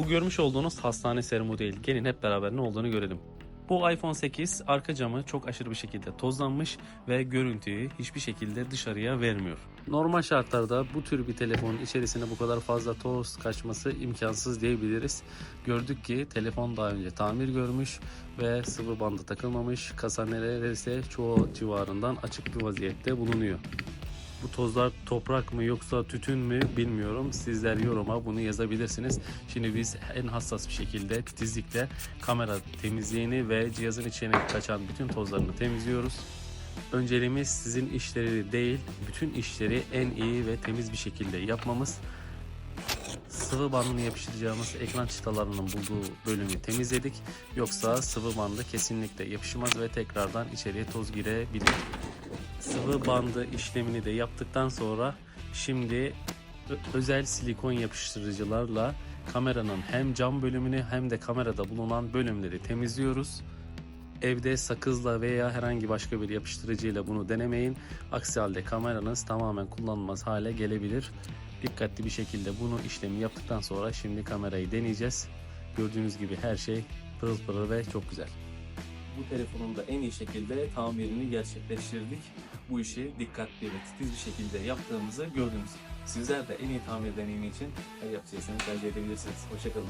Bu görmüş olduğunuz hastane serumu değil. Gelin hep beraber ne olduğunu görelim. Bu iPhone 8 arka camı çok aşırı bir şekilde tozlanmış ve görüntüyü hiçbir şekilde dışarıya vermiyor. Normal şartlarda bu tür bir telefonun içerisine bu kadar fazla toz kaçması imkansız diyebiliriz. Gördük ki telefon daha önce tamir görmüş ve sıvı bandı takılmamış. Kasa neredeyse çoğu civarından açık bir vaziyette bulunuyor. Bu tozlar toprak mı yoksa tütün mü bilmiyorum. Sizler yoruma bunu yazabilirsiniz. Şimdi biz en hassas bir şekilde titizlikle kamera temizliğini ve cihazın içine kaçan bütün tozlarını temizliyoruz. Önceliğimiz sizin işleri değil, bütün işleri en iyi ve temiz bir şekilde yapmamız. Sıvı bandını yapıştıracağımız ekran çıtalarının bulduğu bölümü temizledik. Yoksa sıvı bandı kesinlikle yapışmaz ve tekrardan içeriye toz girebilir. Sıvı bandı işlemini de yaptıktan sonra şimdi özel silikon yapıştırıcılarla kameranın hem cam bölümünü hem de kamerada bulunan bölümleri temizliyoruz. Evde sakızla veya herhangi başka bir yapıştırıcıyla bunu denemeyin. Aksi halde kameranız tamamen kullanılmaz hale gelebilir. Dikkatli bir şekilde bunu işlemi yaptıktan sonra şimdi kamerayı deneyeceğiz. Gördüğünüz gibi her şey pırıl pırıl ve çok güzel. Bu telefonun da en iyi şekilde tamirini gerçekleştirdik. Bu işi dikkatli ve titiz bir şekilde yaptığımızı gördünüz. Sizler de en iyi tamir deneyimi için el yapacaksanız tercih edebilirsiniz. Hoşçakalın.